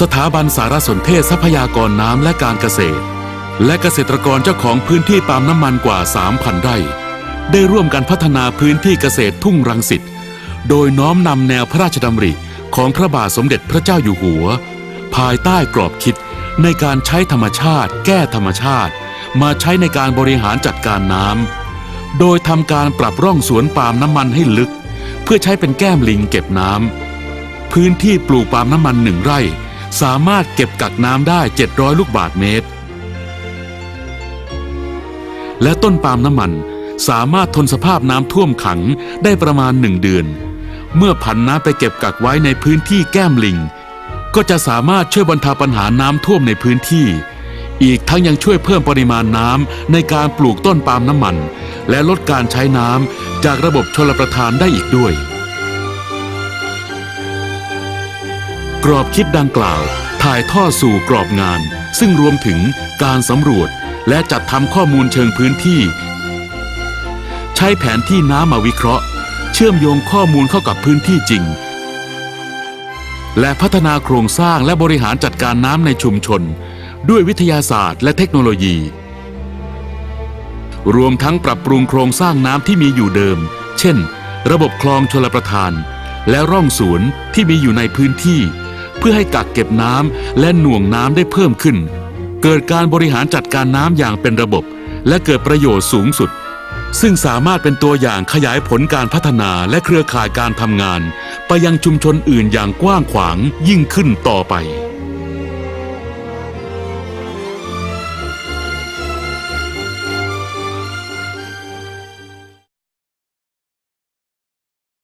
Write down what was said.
สถาบันสารสนเทศทรัพยากรน้ำและการเกษตร และเกษตรกรเจ้าของพื้นที่ปาล์มน้ำมันกว่า 3,000 ไร่ ได้ร่วมกันพัฒนาพื้นที่เกษตรทุ่งรังสิตโดยน้อมนำแนวพระราชดำริของพระบาทสมเด็จพระเจ้าอยู่หัว ภายใต้กรอบคิดในการใช้ธรรมชาติ แก้ธรรมชาติ มาใช้ในการบริหารจัดการน้ำโดยทำการปรับร่องสวนปาล์มน้ำมันให้ลึก เพื่อใช้เป็นแก้มลิงเก็บน้ำพื้นที่ปลูกปาล์มน้ำมันหนึ่งไร่ สามารถเก็บกักน้ำได้ 700 ลูกบาทเมตร และต้นปาล์มน้ำมันสามารถทนสภาพน้ำท่วมขังได้ประมาณหนึ่งเดือน เมื่อผันน้ำไปเก็บกักไว้ในพื้นที่แก้มลิง ก็จะสามารถช่วยบรรเทาปัญหาน้ำท่วมในพื้นที่ อีกทั้งยังช่วยเพิ่มปริมาณน้ำในการปลูกต้นปาล์มน้ำมัน และลดการใช้น้ำจากระบบชลประทานได้อีกด้วย กรอบคิดดังกล่าว ถ่ายทอดสู่กรอบงาน ซึ่งรวมถึงการสำรวจและจัดทำข้อมูลเชิงพื้นที่ ใช้แผนที่น้ำมาวิเคราะห์ เชื่อมโยงข้อมูลเข้ากับพื้นที่จริง และพัฒนาโครงสร้างและบริหารจัดการน้ำในชุมชน ด้วยวิทยาศาสตร์และเทคโนโลยี รวมทั้งปรับปรุงโครงสร้างน้ำที่มีอยู่เดิม เช่น ระบบคลองชลประทาน และร่องสวนที่มีอยู่ในพื้นที่ พื่อให้กักเก็บน้ำและหน่วงน้ำได้เพิ่มขึ้น เกิดการบริหารจัดการน้ำอย่างเป็นระบบ และเกิดประโยชน์สูงสุด ซึ่งสามารถเป็นตัวอย่างขยายผลการพัฒนาและเครือข่ายการทำงาน ไปยังชุมชนอื่นอย่างกว้างขวางยิ่งขึ้นต่อไป